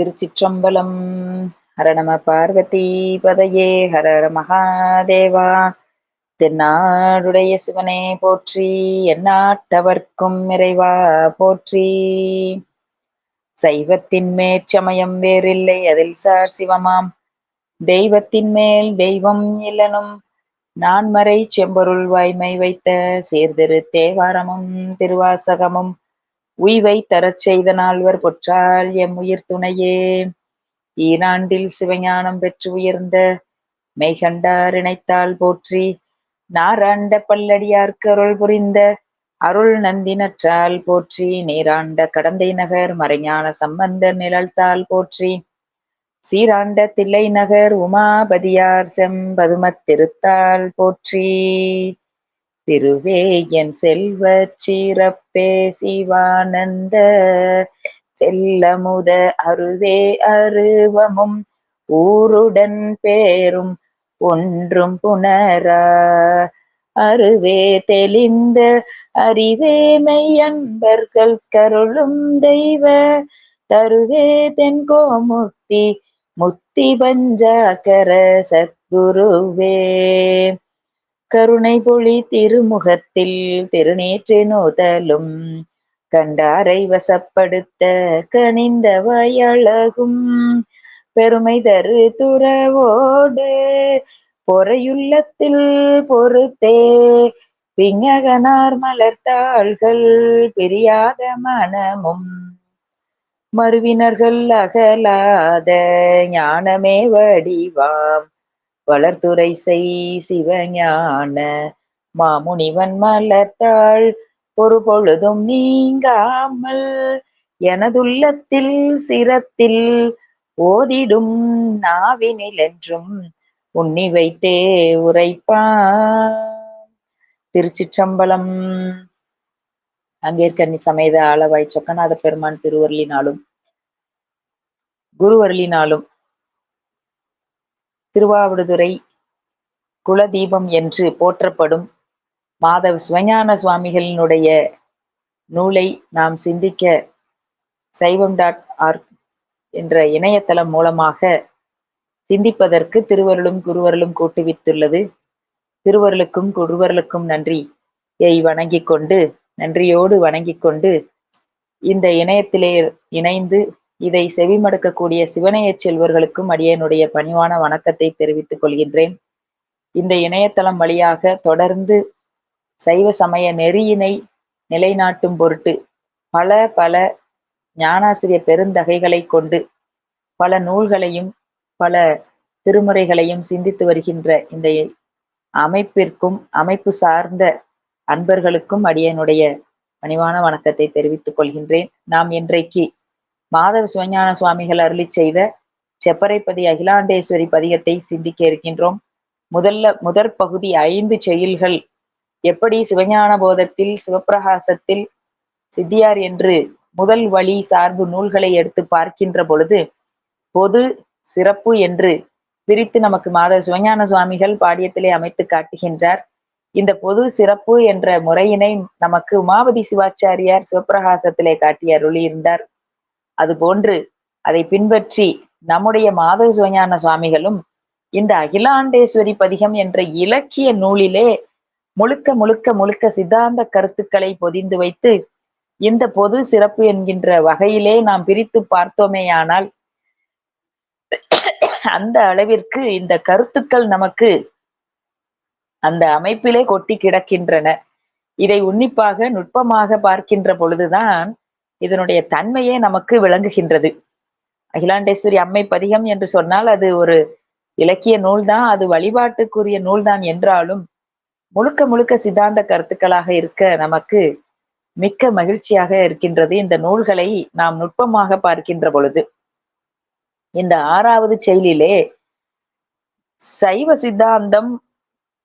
திருச்சிற்றம்பலம். ஹர நம பார்வதி பதையே ஹர மகாதேவா. தென்னாடுடைய சிவனே போற்றி எந்நாட்டவர்க்கும் இறைவா போற்றி. சைவத்தின் மேற்சமயம் வேறில்லை அதில் சார் சிவமாம். தெய்வத்தின் மேல் தெய்வம் இல்லனும் நான்மறை செம்பொருள் வாய்மை வைத்த சீர்திரு தேவாரமும் திருவாசகமும் உய்வை தரச் செய்த நால்வர் பொற்றால் எம் உயிர் துணையே ஈராண்டில் சிவஞானம் பெற்று உயர்ந்த மெய்கண்டார் இணைத்தால் போற்றி நாராண்ட பல்லடியார்க்கு அருள் புரிந்த அருள் நந்தினற்றால் போற்றி நீராண்ட கடந்தை நகர் மறைஞான சம்பந்தர் நிழல்தால் போற்றி சீராண்ட தில்லை நகர் உமாபதியார் செம்பதுமத் திருத்தால் போற்றி. திருவேயன் செல்வச் செல்வ சீரப்பே சிவானந்த. செல்லமுத அருவே அருவமும் ஊருடன் பேரும் ஒன்றும் புனரா அருவே தெளிந்த அறிவே மெய்யன்பர்கள் கருளும் தெய்வ. தருவே தென்கோமுக்தி முத்தி பஞ்சாக்கர சத்குருவே. கருணை பொழி திருமுகத்தில் திருநேற்று நோதலும். கண்டாரை வசப்படுத்த கனிந்த வயழகும் பெருமை தரு துறவோடு பொறையுள்ளத்தில் பொறுத்தே. பிங்ககனார் மலர்த்தாள்கள் பிரியாத மனமும். மறுவினர்கள் அகலாத ஞானமே வடிவாம். வளர்த்துரை செய் சிவஞான மாமுனிவன் மலர்த்தாள். ஒரு பொழுதும் நீங்காமல் எனதுள்ளத்தில் சிரத்தில் ஓதிடும் நாவினில் என்றும் உன்னி வைத்தே உரைப்பான். திருச்சிற்றம்பலம். அங்கேற்கன்னி சமேத ஆளவாய் சொக்கநாத பெருமான் திருவருளினாலும் குருவருளினாலும் திருவாவடுதுறை குலதீபம் என்று போற்றப்படும் மாதவ சிவஞான சுவாமிகளினுடைய நூலை நாம் சிந்திக்க சைவம் டாட் ஆர்க் என்ற இணையதளம் மூலமாக சிந்திப்பதற்கு திருவருளும் குருவருளும் கூட்டுவித்துள்ளது. திருவருளுக்கும் குருவருளுக்கும் நன்றி யை வணங்கிக் கொண்டு நன்றியோடு வணங்கிக் கொண்டு இந்த இணையத்திலே இணைந்து இதை செவிமடுக்கக்கூடிய சிவனையச் செல்வர்களுக்கும் அடியனுடைய பணிவான வணக்கத்தை தெரிவித்துக் கொள்கின்றேன். இந்த இணையதளம் வழியாக தொடர்ந்து சைவ சமய நெறியினை நிலைநாட்டும் பொருட்டு பல பல ஞானாசிரிய பெருந்தகைகளை கொண்டு பல நூல்களையும் பல திருமுறைகளையும் சிந்தித்து வருகின்ற இந்த அமைப்பிற்கும் அமைப்பு சார்ந்த அன்பர்களுக்கும் அடியனுடைய பணிவான வணக்கத்தை தெரிவித்துக் கொள்கின்றேன். நாம் இன்றைக்கு மாதவ சிவஞான சுவாமிகள் அருளி செய்த செப்பரைப்பதி அகிலாண்டேஸ்வரி பதிகத்தை சிந்திக்க இருக்கின்றோம். முதல்ல முதற் பகுதி ஐந்து செயல்கள். எப்படி சிவஞான போதத்தில் சிவப்பிரகாசத்தில் சித்தியார் என்று முதல் வழி சார்பு நூல்களை எடுத்து பார்க்கின்ற பொழுது பொது சிறப்பு என்று பிரித்து நமக்கு மாதவ சிவஞான சுவாமிகள் பாடியத்திலே அமைத்து காட்டுகின்றார். இந்த பொது சிறப்பு என்ற முறையினை நமக்கு உமாவதி சிவாச்சாரியார் சிவப்பிரகாசத்திலே காட்டி அருளியிருந்தார். அதுபோன்று அதை பின்பற்றி நம்முடைய மாதவ சிவஞான சுவாமிகளும் இந்த அகிலாண்டேஸ்வரி பதிகம் என்ற இலக்கிய நூலிலே முழுக்க முழுக்க முழுக்க சித்தாந்த கருத்துக்களை பொதிந்து வைத்து இந்த பொது சிறப்பு என்கின்ற வகையிலே நாம் பிரித்து பார்த்தோமேயானால் அந்த அளவிற்கு இந்த கருத்துக்கள் நமக்கு அந்த அமைப்பிலே கொட்டி கிடக்கின்றன. இதை உன்னிப்பாக நுட்பமாக பார்க்கின்ற பொழுதுதான் இதனுடைய தன்மையே நமக்கு விளங்குகின்றது. அகிலாண்டேஸ்வரி அம்மை பதிகம் என்று சொன்னால் அது ஒரு இலக்கிய நூல்தான் அது வழிபாட்டுக்குரிய நூல்தான் என்றாலும் முழுக்க முழுக்க சித்தாந்த கருத்துக்களாக இருக்க நமக்கு மிக்க மகிழ்ச்சியாக இருக்கின்றது இந்த நூல்களை நாம் நுட்பமாக பார்க்கின்ற பொழுது. இந்த ஆறாவது செயலிலே சைவ சித்தாந்தம்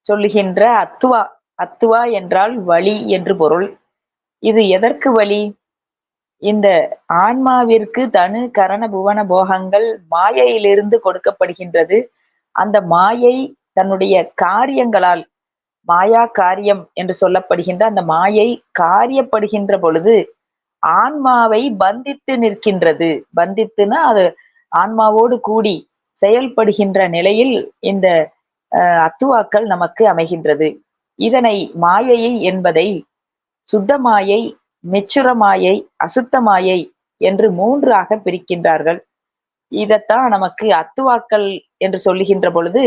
சொல்லுகின்ற அத்துவா அத்துவா என்றால் வழி என்று பொருள். இது எதற்கு வழி? இந்த ஆன்மாவிற்கு தனு கரண புவன போகங்கள் மாயையிலிருந்து கொடுக்கப்படுகின்றது. அந்த மாயை தன்னுடைய காரியங்களால் மாயா காரியம் என்று சொல்லப்படுகின்ற அந்த மாயை காரியப்படுகின்ற பொழுது ஆன்மாவை பந்தித்து நிற்கின்றது. பந்தித்துனா அது ஆன்மாவோடு கூடி செயல்படுகின்ற நிலையில் இந்த அத்துவாக்கள் நமக்கு அமைகின்றது. இதனை மாயையை என்பதை சுத்த மாயை நிச்சுரமாயை மாயை அசுத்த மாயை என்று மூன்றாக பிரிக்கின்றார்கள். இதைத்தான் நமக்கு அத்துவாக்கள் என்று சொல்லுகின்ற பொழுது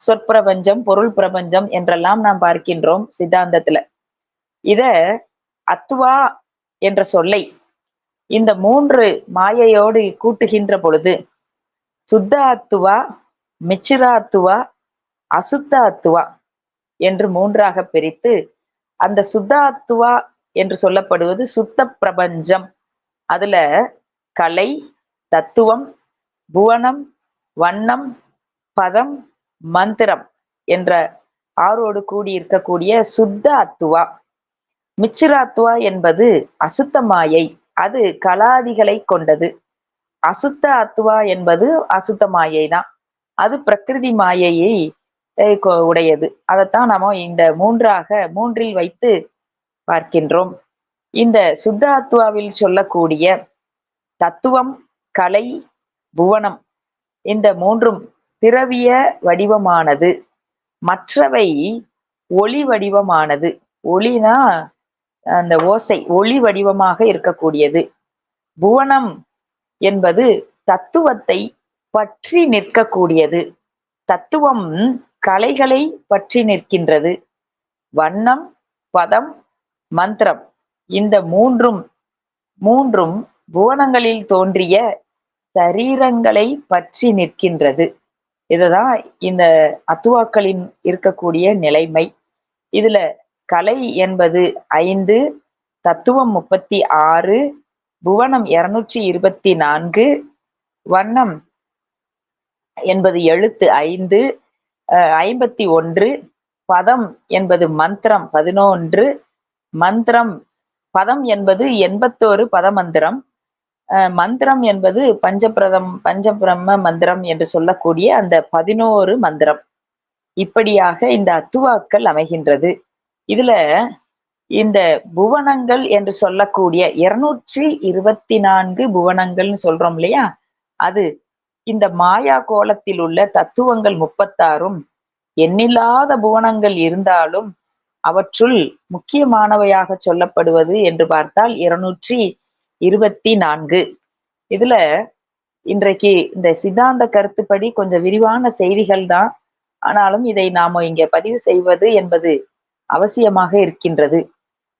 சொற்பிரபஞ்சம் பொருள் பிரபஞ்சம் என்றெல்லாம் நாம் பார்க்கின்றோம் சித்தாந்தத்துல. இத அத்துவா என்ற சொல்லை இந்த மூன்று மாயையோடு கூட்டுகின்ற பொழுது சுத்த அத்துவா மிச்சிரா அத்துவா அசுத்த அத்துவா என்று மூன்றாக பிரித்து அந்த சுத்த அத்துவா என்று சொல்லப்படுவது சுத்த பிரபஞ்சம். அதுல கலை தத்துவம் புவனம் வண்ணம் பதம் மந்திரம் என்ற ஆறோடு கூடி இருக்கக்கூடிய சுத்த அத்துவா. மிச்சிராத்துவா என்பது அசுத்த மாயை. அது கலாதிகளை கொண்டது. அசுத்த அத்துவா என்பது அசுத்த மாயை தான் அது பிரகிருதி மாயையை உடையது. அதைத்தான் நாம இந்த மூன்றாக மூன்றில் வைத்து பார்க்கின்றோம். இந்த சுத்தாரத்துவாவில் சொல்லக்கூடிய தத்துவம் கலை புவனம் இந்த மூன்றும் திரவிய வடிவமானது. மற்றவை ஒளி வடிவமானது. ஒளினா அந்த ஓசை ஒளி வடிவமாக இருக்கக்கூடியது. புவனம் என்பது தத்துவத்தை பற்றி நிற்கக்கூடியது. தத்துவம் கலைகளை பற்றி நிற்கின்றது. வண்ணம் பதம் மந்திரம். இந்த மூன்றும் மூன்றும் புவனங்களில் தோன்றிய சரீரங்களை பற்றி நிற்கின்றது. இதுதான் இந்த அத்துவாக்களின் இருக்கக்கூடிய நிலைமை. இதுல கலை என்பது ஐந்து தத்துவம் முப்பத்தி ஆறு புவனம் இருநூற்றி இருபத்தி நான்கு வண்ணம் என்பது எழுத்து ஐந்து ஐம்பத்தி ஒன்று பதம் என்பது மந்திரம் பதினொன்று மந்திரம். பதம் என்பது எண்பத்தோரு பதமந்திரம். மந்திரம் என்பது பஞ்சபிரதம் பஞ்சபிரம்ம மந்திரம் என்று சொல்லக்கூடிய அந்த பதினோரு மந்திரம். இப்படியாக இந்த அத்துவாக்கள் அமைகின்றது. இதுல இந்த புவனங்கள் என்று சொல்லக்கூடிய இருநூற்றி இருபத்தி நான்கு புவனங்கள்னு சொல்றோம் இல்லையா? அது இந்த மாயா கோலத்தில் உள்ள தத்துவங்கள் முப்பத்தாறும். எண்ணில்லாத புவனங்கள் இருந்தாலும் அவற்றுள் முக்கியமானவையாக சொல்லப்படுவது என்று பார்த்தால் இருநூற்றி இருபத்தி நான்கு. இதுல இன்றைக்கு இந்த சித்தாந்த கருத்துப்படி கொஞ்சம் விரிவான செய்திகள் தான். ஆனாலும் இதை நாம இங்க பதிவு செய்வது என்பது அவசியமாக இருக்கின்றது.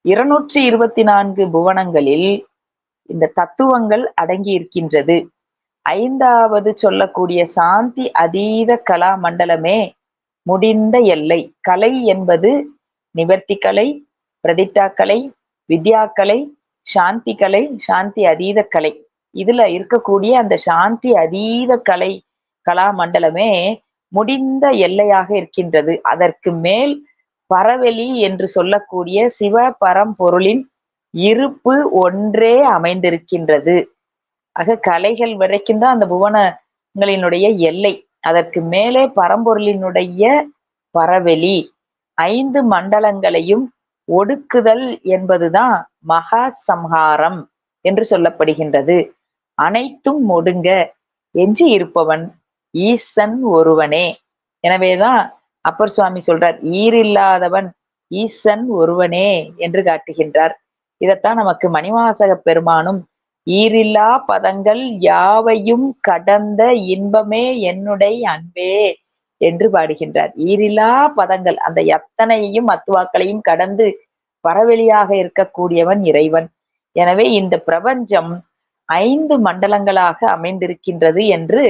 இருநூற்றி இருபத்தி நான்கு புவனங்களில் இந்த தத்துவங்கள் அடங்கி இருக்கின்றது. ஐந்தாவது சொல்லக்கூடிய சாந்தி அதீத கலா மண்டலமே முடிந்த எல்லை. கலை என்பது நிவர்த்தி கலை கலை வித்யாக்கலை சாந்தி கலை சாந்தி அதீத கலை இதுல இருக்கக்கூடிய அந்த சாந்தி அதீத கலை கலா மண்டலமே முடிந்த எல்லையாக இருக்கின்றது. அதற்கு மேல் பரவெளி என்று சொல்லக்கூடிய சிவ பரம்பொருளின் இருப்பு ஒன்றே அமைந்திருக்கின்றது. ஆக கலைகள் வரைக்கும் தான் அந்த புவனங்களினுடைய எல்லை. அதற்கு மேலே பரம்பொருளினுடைய பரவெளி. ஐந்து மண்டலங்களையும் ஒடுக்குதல் என்பதுதான் மகா சம்ஹாரம் என்று சொல்லப்படுகின்றது. அனைத்தும் ஒடுங்க எஞ்சி இருப்பவன் ஈசன் ஒருவனே. எனவேதான் அப்பர் சுவாமி சொல்றார் ஈரில்லாதவன் ஈசன் ஒருவனே என்று காட்டுகின்றார். இதத்தான் நமக்கு மணிவாசக பெருமானும் ஈரில்லா பதங்கள் யாவையும் கடந்த இன்பமே என்னுடைய அன்பே என்று பாடுகின்றார். ஈரில்லா பதங்கள் அந்த எத்தனையையும் அத்துவாக்களையும் கடந்து பரவெளியாக இருக்கக்கூடியவன் இறைவன். எனவே இந்த பிரபஞ்சம் ஐந்து மண்டலங்களாக அமைந்திருக்கின்றது என்று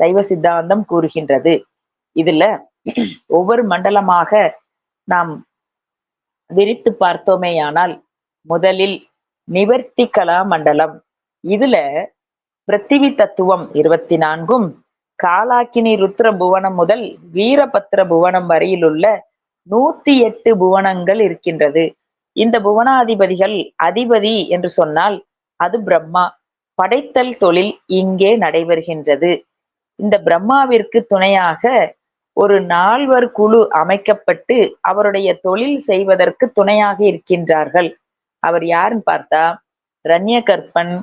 சைவ சித்தாந்தம் கூறுகின்றது. இதுல ஒவ்வொரு மண்டலமாக நாம் விரித்து பார்த்தோமேயானால் முதலில் நிவர்த்தி கலா மண்டலம். இதுல பிருத்திவி தத்துவம் இருபத்தி நான்கும் காலாக்கினி ருத்ர புவனம் முதல் வீரபத்ர புவனம் வரையிலுள்ள நூத்தி எட்டு புவனங்கள் இருக்கின்றது. இந்த புவனாதிபதிகள் அதிபதி என்று சொன்னால் அது பிரம்மா. படைத்தல் தொழில் இங்கே நடைபெறுகின்றது. இந்த பிரம்மாவிற்கு துணையாக ஒரு நால்வர் குழு அமைக்கப்பட்டு அவருடைய தொழில் செய்வதற்கு துணையாக இருக்கின்றார்கள். அவர் யாருன்னு பார்த்தா ரண்யகற்பன்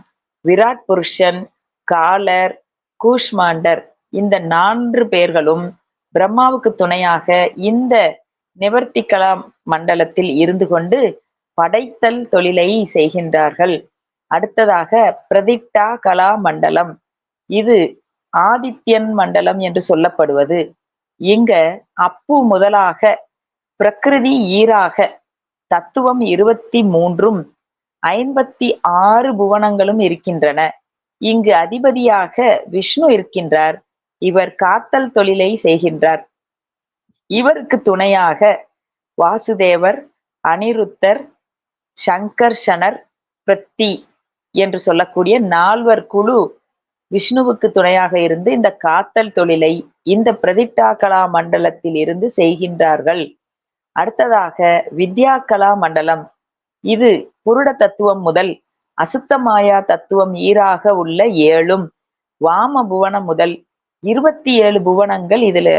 விராட் புருஷன் காலர் கூஷ்மாண்டர். இந்த நான்கு பேர்களும் பிரம்மாவுக்கு துணையாக இந்த நிவர்த்திகலா மண்டலத்தில் இருந்து கொண்டு படைத்தல் தொழிலை செய்கின்றார்கள். அடுத்ததாக பிரதிக்டா கலா மண்டலம். இது ஆதித்யன் மண்டலம் என்று சொல்லப்படுவது. இங்க அப்பு முதலாக பிரகிருதி ஈராக தத்துவம் இருபத்தி மூன்றும் ஐம்பத்தி ஆறு புவனங்களும் இருக்கின்றன. இங்கு அதிபதியாக விஷ்ணு இருக்கின்றார். இவர் காத்தல் தொழிலை செய்கின்றார். இவருக்கு துணையாக வாசுதேவர் அனிருத்தர் சங்கர்ஷனர் பிரத்தி என்று சொல்லக்கூடிய நால்வர் குழு விஷ்ணுவுக்கு துணையாக இருந்து இந்த காத்தல் தொழிலை இந்த பிரதிட்டாக்கலா மண்டலத்தில் இருந்து செய்கின்றார்கள். அடுத்ததாக வித்யா கலா மண்டலம். இது புருட தத்துவம் முதல் அசுத்தமாயா தத்துவம் ஈராக உள்ள ஏழும் வாம புவனம் முதல் இருபத்தி ஏழு புவனங்கள் இதுல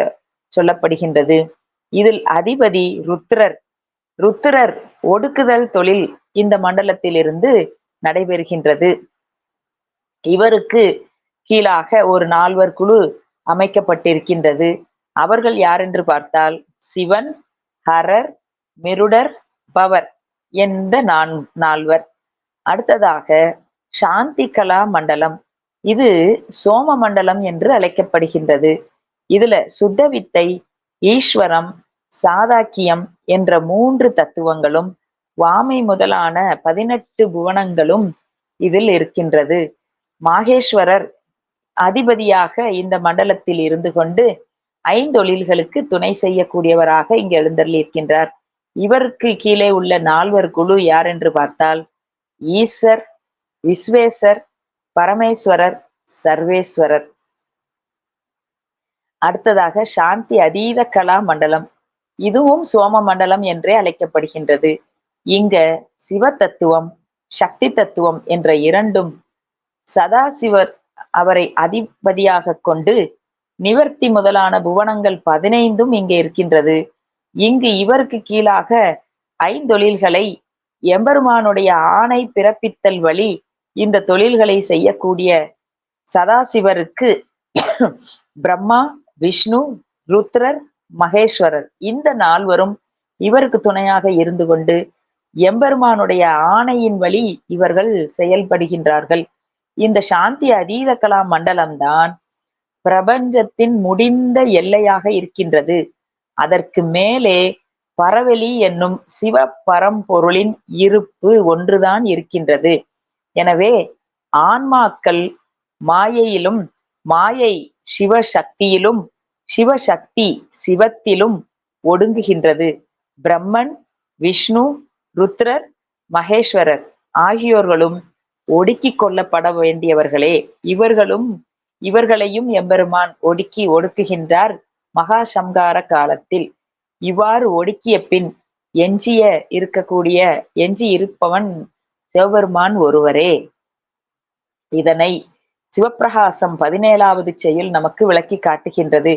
சொல்லப்படுகின்றது. இதில் அதிபதி ருத்ரர். ருத்ரர் ஒடுக்குதல் தொழில் இந்த மண்டலத்திலிருந்து நடைபெறுகின்றது. இவருக்கு கீழாக ஒரு நால்வர் குழு அமைக்கப்பட்டிருக்கின்றது. அவர்கள் யார் என்று பார்த்தால் சிவன் ஹரர் மிருடர் பவர் என்ற நான் நால்வர். அடுத்ததாக சாந்தி கலா மண்டலம். இது சோம மண்டலம் என்று அழைக்கப்படுகின்றது. இதுல சுத்தவித்தை ஈஸ்வரம் சாதாக்கியம் என்ற மூன்று தத்துவங்களும் வாமை முதலான பதினெட்டு புவனங்களும் இதில் இருக்கின்றது. மாகேஸ்வரர் அதிபதியாக இந்த மண்டலத்தில் இருந்து கொண்டு ஐந்தொழில்களுக்கு துணை செய்யக்கூடியவராக இங்கு எழுந்தருளியிருக்கின்றார். இவருக்கு கீழே உள்ள நால்வர் குழு யார் என்று பார்த்தால் ஈசர் விஸ்வேசர் பரமேஸ்வரர் சர்வேஸ்வரர். அடுத்ததாக சாந்தி அதீத கலா மண்டலம். இதுவும் சோம மண்டலம் என்றே அழைக்கப்படுகின்றது. இங்க சிவ தத்துவம் சக்தி தத்துவம் என்ற இரண்டும் சதாசிவர் அவரை அதிபதியாக கொண்டு நிவர்த்தி முதலான புவனங்கள் பதினைந்தும் இங்கே இருக்கின்றது. இங்கு இவருக்கு கீழாக ஐந்தொழில்களை எம்பெருமானுடைய ஆணை பிறப்பித்தல் வழி இந்த தொழில்களை செய்யக்கூடிய சதாசிவருக்கு பிரம்மா விஷ்ணு ருத்ரர் மகேஸ்வரர் இந்த நால்வரும் இவருக்கு துணையாக இருந்து கொண்டு எம்பெருமானுடைய ஆணையின் வழி இவர்கள் செயல்படுகின்றார்கள். இந்த சாந்தி அதீத கலா மண்டலம்தான் பிரபஞ்சத்தின் முடிந்த எல்லையாக இருக்கின்றது. அதற்கு மேலே பரவெளி என்னும் சிவ பரம்பொருளின் இருப்பு ஒன்றுதான் இருக்கின்றது. எனவே ஆன்மாக்கள் மாயையிலும் மாயை சிவசக்தியிலும் சிவசக்தி சிவத்திலும் ஒடுங்குகின்றது. பிரம்மன் விஷ்ணு ருத்ரர் மகேஸ்வரர் ஆகியோர்களும் ஒடுக்கிக் கொள்ளப்பட வேண்டியவர்களே. இவர்களும் இவர்களையும் எம்பெருமான் ஒடுக்கி ஒடுக்குகின்றார் மகா சம்கார காலத்தில். இவ்வாறு ஒடுக்கிய பின் எஞ்சிய இருக்கக்கூடிய எஞ்சி இருப்பவன் சிவபெருமான் ஒருவரே. இதனை சிவப்பிரகாசம் பதினேழாவது செயல் நமக்கு விளக்கி காட்டுகின்றது.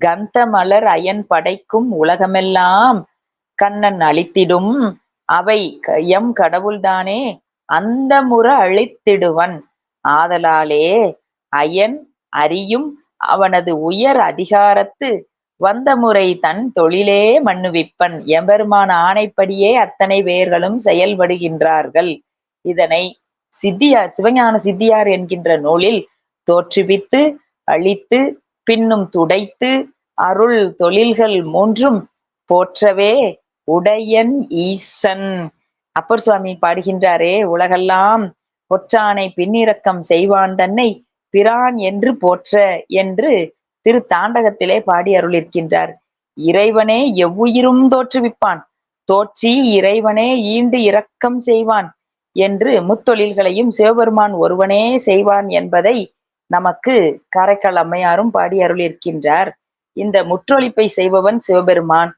கந்த மலர் அயன் படைக்கும் உலகமெல்லாம் கண்ணன் அழித்திடும். அவை எம் கடவுள்தானே அந்த முற அழித்திடுவன். ஆதலாலே அயன் அறியும் அவனது உயர் அதிகாரத்து வந்த முறை தன் தொழிலே மண்ணுவிப்பன் எம்பெருமான ஆணைப்படியே அத்தனை பேர்களும் செயல்படுகின்றார்கள். இதனை சித்தியார் சிவஞான சித்தியார் என்கின்ற நூலில் தோற்றுவித்து அழித்து பின்னும் துடைத்து அருள் தொழில்கள் மூன்றும் போற்றவே உடையன் ஈசன். அப்பர் சுவாமி பாடுகின்றாரே உலகெல்லாம் பொற்றானை பின்னிறக்கம் செய்வான் தன்னை பிரான் என்று போற்ற என்று திரு தாண்டகத்திலே பாடி அருளிருக்கின்றார் இறைவனே எவ்வுயிரும் தோற்றுவிப்பான். தோற்றி இறைவனே ஈண்டு இரக்கம் செய்வான். என்று முத்தொழில்களையும் சிவபெருமான் ஒருவனே செய்வான் என்பதை நமக்கு காரைக்கால் அம்மையாரும் பாடி அருளிருக்கின்றார் இந்த முற்றொழிப்பை செய்பவன் சிவபெருமான்.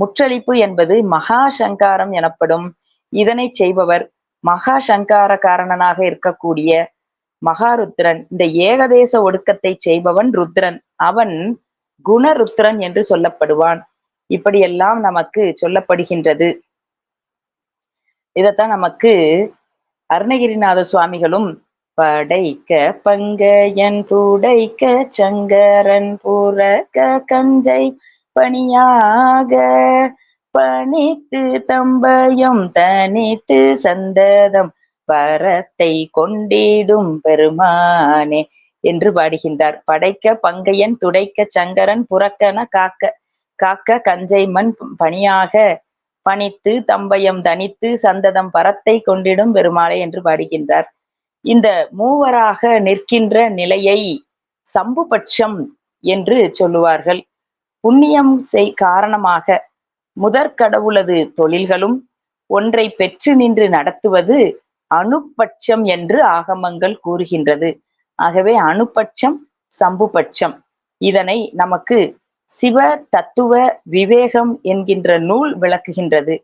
முற்றளிப்பு என்பது மகா சங்காரம் எனப்படும். இதனை செய்பவர் மகா சங்கார காரணனாக இருக்கக்கூடிய மகாருத்ரன். இந்த ஏகதேச ஒடுக்கத்தை செய்பவன் ருத்ரன். அவன் குணருத்ரன் என்று சொல்லப்படுவான். இப்படியெல்லாம் நமக்கு சொல்லப்படுகின்றது. இதத்தான் நமக்கு அருணகிரிநாத சுவாமிகளும் படைக்க பங்கையன் புடைக்க சங்கரன் புறக்க கஞ்சை பணியாக பணித்து தம்பயம் தனித்து சந்ததம் வரத்தை கொண்டிடும் பெருமானே என்று பாடுகின்றார். படைக்க பங்கையன் துடைக்க சங்கரன் புறக்கன காக்க காக்க கஞ்சை மண் பணியாக பணித்து தம்பயம் தனித்து சந்ததம் பரத்தை கொண்டிடும் பெருமாளை என்று பாடுகின்றார். இந்த மூவராக நிற்கின்ற நிலையை சம்புபட்சம் என்று சொல்லுவார்கள். புண்ணியம் செய் காரணமாக முதற் கடவுளது தொழில்களும் ஒன்றை பெற்று நின்று நடத்துவது அணுப்பட்சம் என்று ஆகமங்கள் கூறுகின்றது. ஆகவே அணுப்பட்சம் சம்புபட்சம். இதனை நமக்கு சிவ தத்துவ விவேகம் என்கின்ற நூல் விளக்குகின்றது.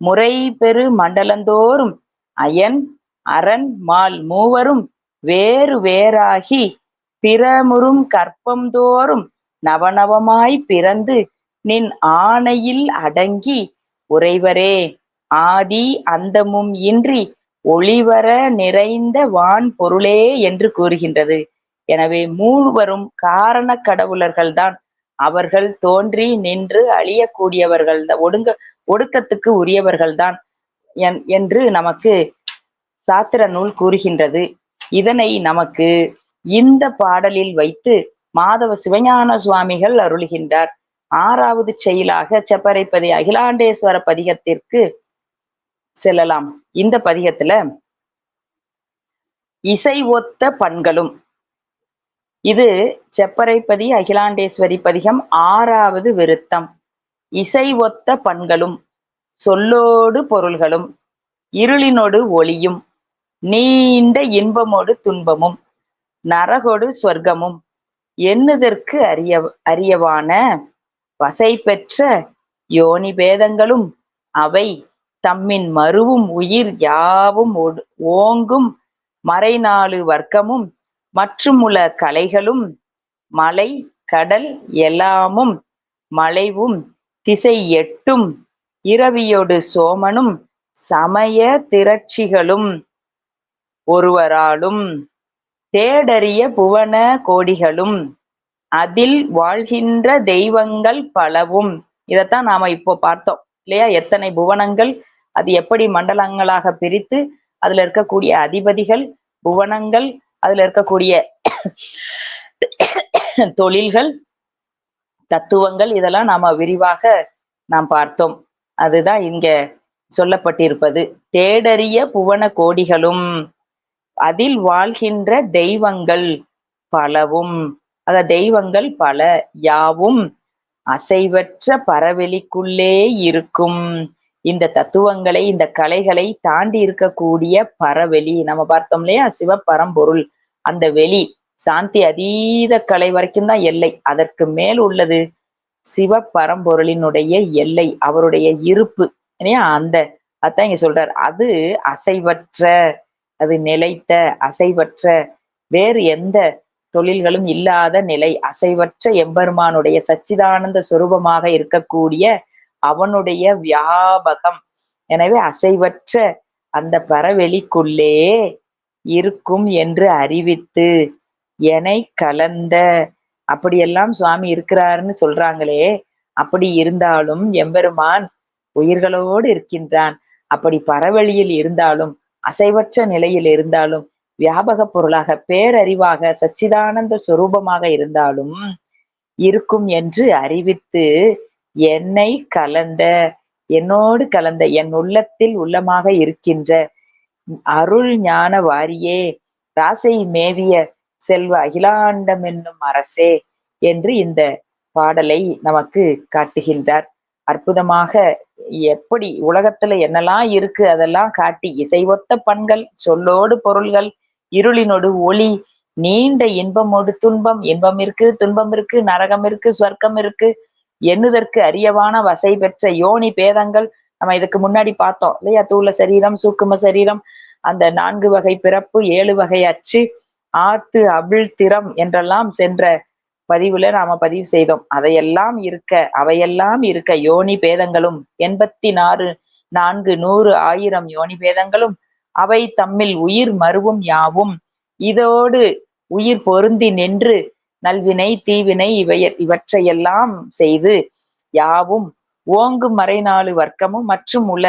முறை பெரு மண்டலந்தோறும் அயன் அரண் மால் மூவரும் வேறு வேறாகி பிறமுறும் கற்பம் தோறும் நவநவமாய் பிறந்து நின் ஆணையில் அடங்கி உறைவரே. ஆதி அந்தமும் இன்றி ஒளிவர நிறைந்த வான் பொருளே என்று கூறுகின்றது. எனவே மூவரும் காரண கடவுளர்கள்தான். அவர்கள் தோன்றி நின்று அழியக்கூடியவர்கள் ஒடுங்க ஒடுக்கத்துக்கு உரியவர்கள்தான் என்று நமக்கு சாத்திர நூல் கூறுகின்றது. இதனை நமக்கு இந்த பாடலில் வைத்து மாதவ சிவஞான சுவாமிகள் அருளுகின்றார். ஆறாவது செயலாக செப்பரைப்பதி அகிலாண்டேஸ்வர பதிகத்திற்கு செல்லலாம். இந்த பதிகத்துல இசை ஒத்த பண்களும் இது செப்பரைப்பதி அகிலாண்டேஸ்வரி பதிகம் ஆறாவது விருத்தம். இசை ஒத்த பண்களும் சொல்லோடு பொருள்களும் இருளினோடு ஒளியும் நீண்ட இன்பமோடு துன்பமும் நரகொடு சொர்க்கமும் எண்ணுதற்கு அறிய அறியவான வசை பெற்ற யோனி பேதங்களும் அவை தம்மின் மருவும் உயிர் யாவும் ஓங்கும் மறைநாலு வர்க்கமும் மற்றுமுள்ள கலைகளும் மலை கடல் எல்லாமும் மலைவும் திசை எட்டும் இரவியொடு சோமனும் சமய திரட்சிகளும் ஒருவராலும் தேடறிய புவன கோடிகளும் அதில் வாழ்கின்ற தெய்வங்கள் பலவும். இதைத்தான் நாம இப்போ பார்த்தோம் இல்லையா? எத்தனை புவனங்கள் அது எப்படி மண்டலங்களாக பிரித்து அதுல இருக்கக்கூடிய அதிபதிகள் புவனங்கள் அதுல இருக்கக்கூடிய தொழில்கள் தத்துவங்கள் இதெல்லாம் நாம விரிவாக நாம் பார்த்தோம். அதுதான் இங்க சொல்லப்பட்டிருப்பது. தேடறிய புவன கோடிகளும் அதில் வாழ்கின்ற தெய்வங்கள் பலவும். அத தெய்வங்கள் பல யாவும் அசைவற்ற பரவெளிக்குள்ளே இருக்கும். இந்த தத்துவங்களை இந்த கலைகளை தாண்டி இருக்கக்கூடிய பரவெளி. நம்ம பார்த்தோம் இல்லையா? சிவப்பரம்பொருள். அந்த வெளி சாந்தி அதீத கலை வரைக்கும் தான் எல்லை. அதற்கு மேல் உள்ளது சிவ பரம்பொருளினுடைய எல்லை அவருடைய இருப்பு. இல்லையா? அந்த அதான் இங்க சொல்றார். அது அசைவற்ற அது நிலைத்த அசைவற்ற வேறு எந்த தொழில்களும் இல்லாத நிலை. அசைவற்ற எம்பெருமானுடைய சச்சிதானந்த சுரூபமாக இருக்கக்கூடிய அவனுடைய வியாபகம். எனவே அசைவற்ற அந்த பரவெளிக்குள்ளே இருக்கும் என்று அறிவித்து எனை கலந்த. அப்படியெல்லாம் சுவாமி இருக்கிறாருன்னு சொல்றாங்களே. அப்படி இருந்தாலும் எம்பெருமான் உயிர்களோடு இருக்கின்றான். அப்படி பரவழியில் இருந்தாலும் அசைவற்ற நிலையில் இருந்தாலும் வியாபக பொருளாக பேரறிவாக சச்சிதானந்த சுரூபமாக இருந்தாலும் இருக்கும் என்று அறிவித்து என்னை கலந்த. என்னோடு கலந்த என் உள்ளத்தில் உள்ளமாக இருக்கின்ற அருள் ஞான வாரியே ராசை மேவிய செல்வ அகிலாண்டம் என்னும் அரசே என்று இந்த பாடலை நமக்கு காட்டுகின்றார். அற்புதமாக எப்படி உலகத்துல என்னெல்லாம் இருக்கு அதெல்லாம் காட்டி இசைவொத்த பண்கள் சொல்லோடு பொருள்கள் இருளினோடு ஒளி நீண்ட இன்பமோடு துன்பம் இன்பம் இருக்கு துன்பம் இருக்கு நரகம் இருக்கு ஸ்வர்க்கம் இருக்கு எண்ணுதற்கு அரியவான வசை பெற்ற யோனி பேதங்கள் நம்ம இதுக்கு முன்னாடி பார்த்தோம் இல்லையா? தூள சரீரம் சூக்கும சரீரம் அந்த நான்கு வகை பிறப்பு ஏழு வகை அச்சு ஆத்து அபிள் திறம் என்றெல்லாம் சென்ற பதிவுல நாம பதிவு செய்தோம். அதையெல்லாம் இருக்க அவையெல்லாம் இருக்க யோனி பேதங்களும் எண்பத்தி நாறு நான்கு நூறு ஆயிரம் யோனி பேதங்களும் அவை தம்மில் உயிர் மருவும் யாவும். இதோடு உயிர் பொருந்தி நின்று நல்வினை தீவினை இவை இவற்றையெல்லாம் செய்து யாவும் ஓங்கும் மறைநாலு வர்க்கமும் மற்றும் உள்ள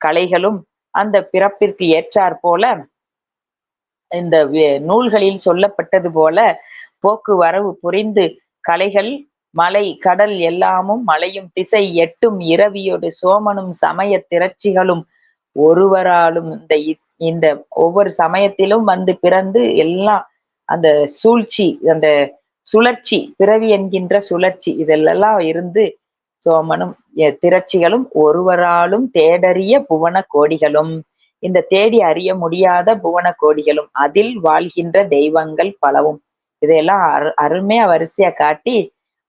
கலைகளும் அந்த பிறப்பிற்கு ஏற்றாற் போல இந்த நூல்களில் சொல்லப்பட்டது போல போக்குவரவு புரிந்து கலைகள் மலை கடல் எல்லாமும் மலையும் திசை எட்டும் இரவியோடு சோமனும் சமய திரட்சிகளும் ஒருவராலும் இந்த இந்த ஒவ்வொரு சமயத்திலும் வந்து பிறந்து எல்லாம் அந்த சூழ்ச்சி அந்த சுழற்சி பிறவி என்கின்ற சுழற்சி இதெல்லாம் இருந்து சோமனும் திரட்சிகளும் ஒருவராலும் தேடறிய புவன கோடிகளும். இந்த தேடி அறிய முடியாத புவன கோடிகளும். அதில் வாழ்கின்ற தெய்வங்கள் பலவும். இதையெல்லாம் அரு அருமையா வரிசையா காட்டி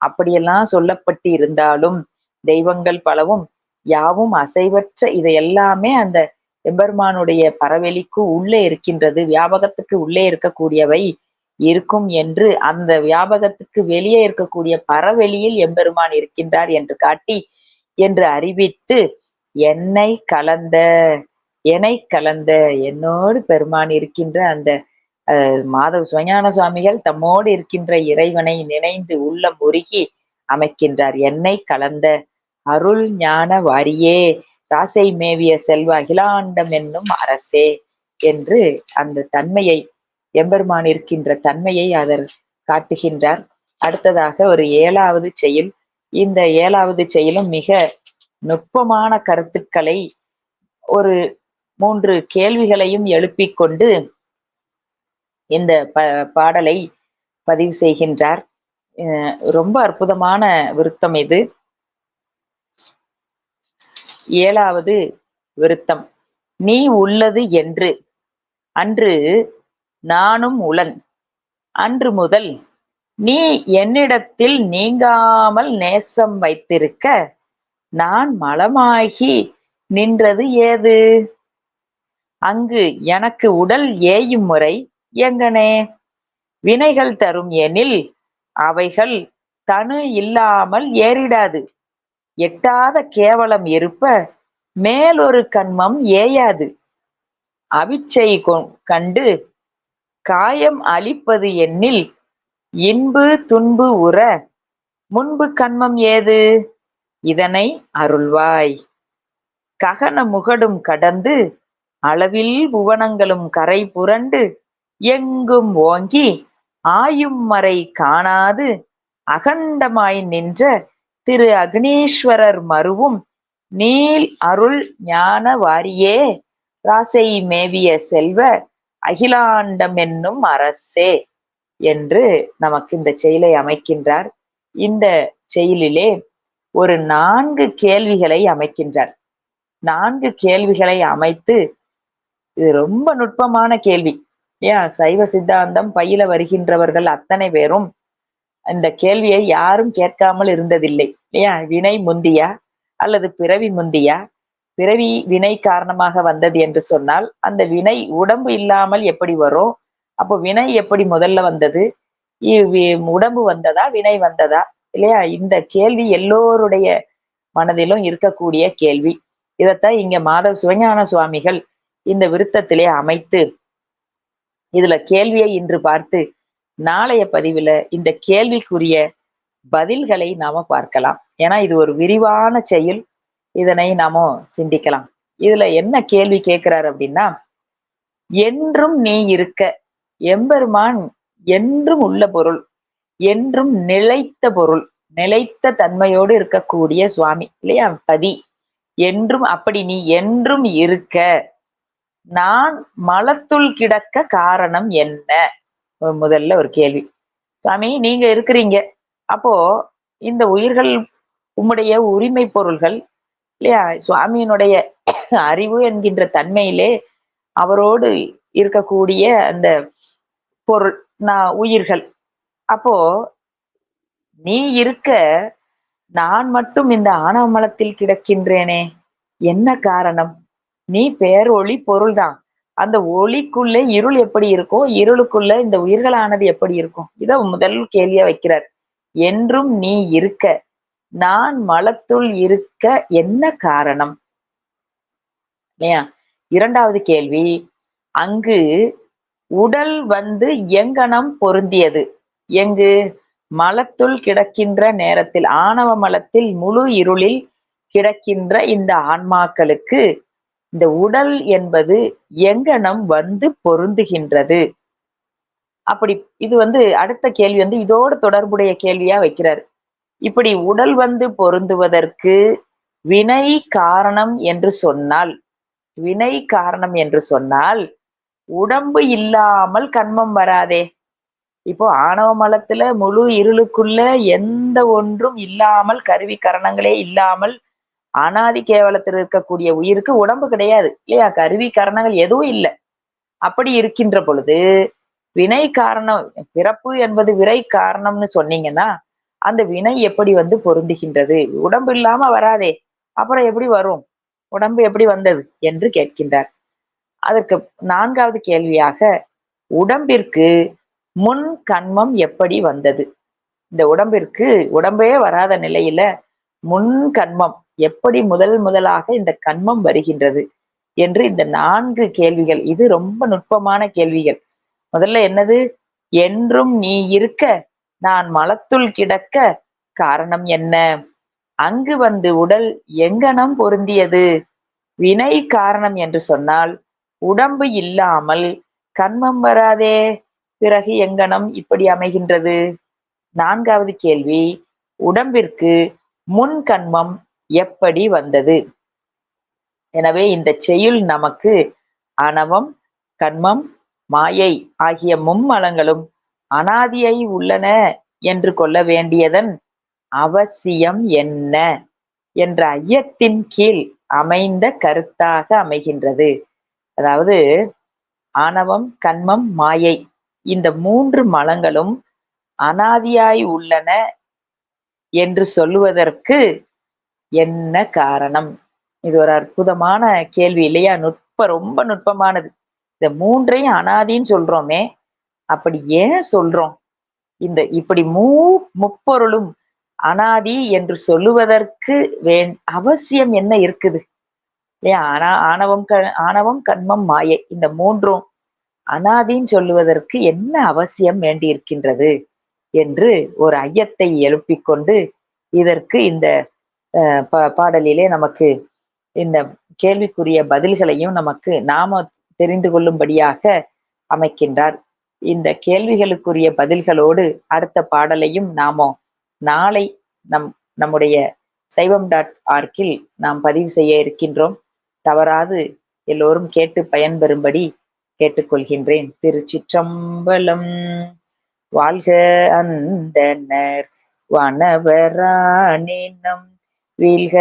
அப்படியெல்லாம் சொல்லப்பட்டு இருந்தாலும் தெய்வங்கள் பலவும் யாவும் அசைவற்ற இதை எல்லாமே அந்த எம்பெருமானுடைய பரவெளிக்கு உள்ளே இருக்கின்றது வியாபகத்துக்கு உள்ளே இருக்கக்கூடியவை. இருக்கும் என்று அந்த வியாபகத்துக்கு வெளியே இருக்கக்கூடிய பரவெளியில் எம்பெருமான் இருக்கின்றார் என்று காட்டி என்று அறிவித்து என்னை கலந்த என்னை கலந்த என்னோடு பெருமான் இருக்கின்ற அந்த மாதவ சுவஞான சுவாமிகள் தம்மோடு இருக்கின்ற இறைவனை நினைந்து உள்ள முருகி அமைக்கின்றார். என்னை கலந்த அருள் ஞான வாரியே ராசை மேவிய செல்வ அகிலாண்டம் என்னும் அரசே என்று அந்த தன்மையை எம்பெருமான் இருக்கின்ற தன்மையை அதர் காட்டுகின்றார். அடுத்ததாக ஒரு ஏழாவது செயல். இந்த ஏழாவது செயலும் மிக நுட்பமான கருத்துக்களை ஒரு மூன்று கேள்விகளையும் எழுப்பிக் கொண்டு இந்த ப பாடலை பதிவு செய்கின்றார். ரொம்ப அற்புதமான விருத்தம் இது. ஏழாவது விருத்தம். நீ உள்ளது என்று. அன்று நானும் உளன். அன்று முதல் நீ என்னிடத்தில் நீங்காமல் நேசம் வைத்திருக்க நான் மலமாகி நின்றது ஏது? அங்கு எனக்கு உடல் ஏயும் முறை எங்கனே? வினைகள் தரும் எனில் அவைகள் தனு இல்லாமல் ஏறிடாது. எட்டாத கேவலம் இருப்ப மேலொரு கண்மம் ஏயாது. அவிச்சை கண்டு காயம் அழிப்பது எண்ணில் இன்பு துன்பு உற முன்பு கண்மம் ஏது? இதனை அருள்வாய். ககன முகடும் கடந்து அளவில் புவனங்களும் கரை புரண்டு எங்கும் ஓங்கி ஆயும் மறை காணாது அகண்டமாய் நின்ற திரு அக்னீஸ்வரர் மருவும் நீல் அருள் ஞான வாரியே ராசை மேவிய செல்வ அகிலாண்டம் என்னும் அரசே என்று நமக்கு இந்த செயலை அமைக்கின்றார். இந்த செயலிலே ஒரு நான்கு கேள்விகளை அமைக்கின்றார். நான்கு கேள்விகளை அமைத்து இது ரொம்ப நுட்பமான கேள்வி. ஏன்? சைவ சித்தாந்தம் பயில வருகின்றவர்கள் அத்தனை பேரும் இந்த கேள்வியை யாரும் கேட்காமல் இருந்ததில்லை. ஏன்? வினை முந்தியா? அல்லது பிறவி முந்தியா? பிறவி வினை காரணமாக வந்தது என்று சொன்னால் அந்த வினை உடம்பு இல்லாமல் எப்படி வரும்? அப்போ வினை எப்படி முதல்ல வந்தது? உடம்பு வந்ததா? வினை வந்ததா? இல்லையா? இந்த கேள்வி எல்லோருடைய மனதிலும் இருக்கக்கூடிய கேள்வி. இதைத்தான் இங்க மாதவ் சிவஞான சுவாமிகள் இந்த விருத்தத்திலே அமைத்து இதுல கேள்வியை இன்று பார்த்து நாளைய பதிவுல இந்த கேள்விக்குரிய பதில்களை நாம பார்க்கலாம். ஏன்னா இது ஒரு விரிவான செயல். இதனை நாம சிந்திக்கலாம். இதுல என்ன கேள்வி கேட்கிறார் அப்படின்னா என்றும் நீ இருக்க எம்பெருமான் என்றும் உள்ள பொருள் என்றும் நிலைத்த பொருள் நிலைத்த தன்மையோடு இருக்கக்கூடிய சுவாமி இல்லையா? பதி. என்றும் அப்படி நீ என்றும் இருக்க நான் மலத்துள் கிடக்க காரணம் என்ன? முதல்ல ஒரு கேள்வி. சுவாமி நீங்க இருக்கிறீங்க. அப்போ இந்த உயிர்கள் உம்முடைய உரிமை பொருள்கள் இல்லையா? சுவாமியினுடைய அறிவு என்கின்ற தன்மையிலே அவரோடு இருக்கக்கூடிய அந்த பொருள் நான் உயிர்கள். அப்போ நீ இருக்க நான் மட்டும் இந்த ஆணவமலத்தில் கிடக்கின்றேனே. என்ன காரணம்? நீ பேரொளி பொருள்தான். அந்த ஒளிக்குள்ளே இருள் எப்படி இருக்கும் இருளுக்குள்ள இந்த உயிர்களானது எப்படி இருக்கும்? இத முதல் கேள்வியா வைக்கிறார். என்றும் நீ இருக்க. நான் மலத்துள் இருக்க என்ன காரணம்? இல்லையா? இரண்டாவது கேள்வி அங்கு உடல் வந்து எங்கனம் பொருந்தியது? எங்கு? மலத்துள் கிடக்கின்ற நேரத்தில் ஆணவ மலத்தில் முழு இருளில் கிடக்கின்ற இந்த ஆன்மாக்களுக்கு இந்த உடல் என்பது எங்கனம் வந்து பொருந்துகின்றது? அப்படி இது வந்து அடுத்த கேள்வி வந்து இதோடு தொடர்புடைய கேள்வியா வைக்கிறார். இப்படி உடல் வந்து பொருந்துவதற்கு வினை காரணம் என்று சொன்னால் வினை காரணம் என்று சொன்னால் உடம்பு இல்லாமல் கண்மம் வராதே. இப்போ ஆணவ மலத்துல முழு இருளுக்குள்ள எந்த ஒன்றும் இல்லாமல் கருவி கரணங்களே இல்லாமல் அனாதி கேவலத்தில் இருக்கக்கூடிய உயிருக்கு உடம்பு கிடையாது இல்லையா? கருவி கரணங்கள் எதுவும் இல்லை. அப்படி இருக்கின்ற பொழுது வினை காரணம் பிறப்பு என்பது விரை காரணம்னு சொன்னீங்கன்னா அந்த வினை எப்படி வந்து பொருந்துகின்றது? உடம்பு இல்லாம வராதே அப்புறம் எப்படி வரும்? உடம்பு எப்படி வந்தது? என்று கேட்கின்றார். அதற்கு நான்காவது கேள்வியாக உடம்பிற்கு முன் கண்மம் எப்படி வந்தது? இந்த உடம்பிற்கு உடம்பே வராத நிலையில முன் கண்மம் எப்படி முதல் முதலாக இந்த கண்மம் வருகின்றது? என்று இந்த நான்கு கேள்விகள் இது ரொம்ப நுட்பமான கேள்விகள். முதல்ல என்னது? என்றும் நீ இருக்க நான் மலத்துள் கிடக்க காரணம் என்ன? அங்கு வந்து உடல் எங்கனம் பொருந்தியது? வினை காரணம் என்று சொன்னால் உடம்பு இல்லாமல் கண்மம் வராதே பிறகு எங்கனம் இப்படி அமைகின்றது? நான்காவது கேள்வி உடம்பிற்கு முன் கண்மம் எப்படி வந்தது? எனவே இந்த செயல் நமக்கு அனவம் கண்மம் மாயை ஆகிய மும்மலங்களும் அனாதியை உள்ளன என்று கொள்ள வேண்டியதன் அவசியம் என்ன? என்ற ஐயத்தின் கீழ் அமைந்த கருத்தாக அமைகின்றது. அதாவது ஆணவம் கண்மம் மாயை இந்த மூன்று மலங்களும் அனாதியாய் உள்ளன என்று சொல்லுவதற்கு என்ன காரணம்? இது ஒரு அற்புதமான கேள்வி இல்லையா? நுட்ப ரொம்ப நுட்பமானது. இந்த மூன்றையும் அனாதின்னு சொல்றோமே அப்படி ஏன் சொல்றோம்? இந்த இப்படி மூ முப்பொருளும் அனாதி என்று சொல்லுவதற்கு வே அவசியம் என்ன இருக்குது? இல்லையா? ஆனா ஆணவம் க ஆணவம் கண்மம் மாயை இந்த மூன்றும் அனாதின்னு சொல்லுவதற்கு என்ன அவசியம் வேண்டி இருக்கின்றது என்று ஒரு ஐயத்தை எழுப்பிக் கொண்டு இதற்கு இந்த பாடலிலே நமக்கு இந்த கேள்விக்குரிய பதில்களையும் நமக்கு நாம தெரிந்து கொள்ளும்படியாக அமைக்கின்றார். இந்த கேள்விகளுக்குரிய பதில்களோடு அடுத்த பாடலையும் நாமோ நாளை நம் நம்முடைய சைவம் டாட் ஆர்க்கில் நாம் பதிவு செய்ய இருக்கின்றோம். தவறாது எல்லோரும் கேட்டு பயன்பெறும்படி கேட்டுக்கொள்கின்றேன். திருச்சிற்றம்பலம் வாழ்க அந்தனர் வானவராணினம் வீழ்க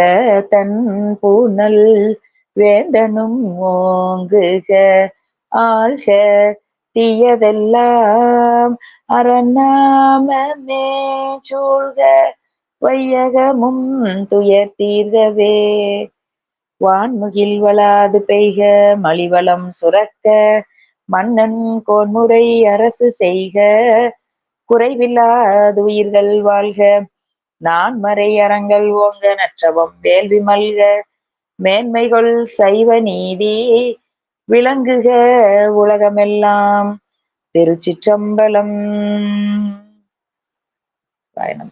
தன் பூனல் வேந்தனும் ஓங்குக ஆழ்க தீயதெல்லாம் அரணாமே சூழ்க வையகமும் துயர் தீர்கவே. வான்முகில் வளாது பெய்க மலிவளம் சுரக்க மன்னன் கோன்முறை அரசு செய்க. குறைவில்லாது உயிர்கள் வாழ்க நான் மறை அறங்கள் ஓங்க நற்றவம் வேள்வி மல்க. மேன்மைகள் சைவ நீதி விளங்குக உலகமெல்லாம். திருச்சிற்றம்பலம். பயணம்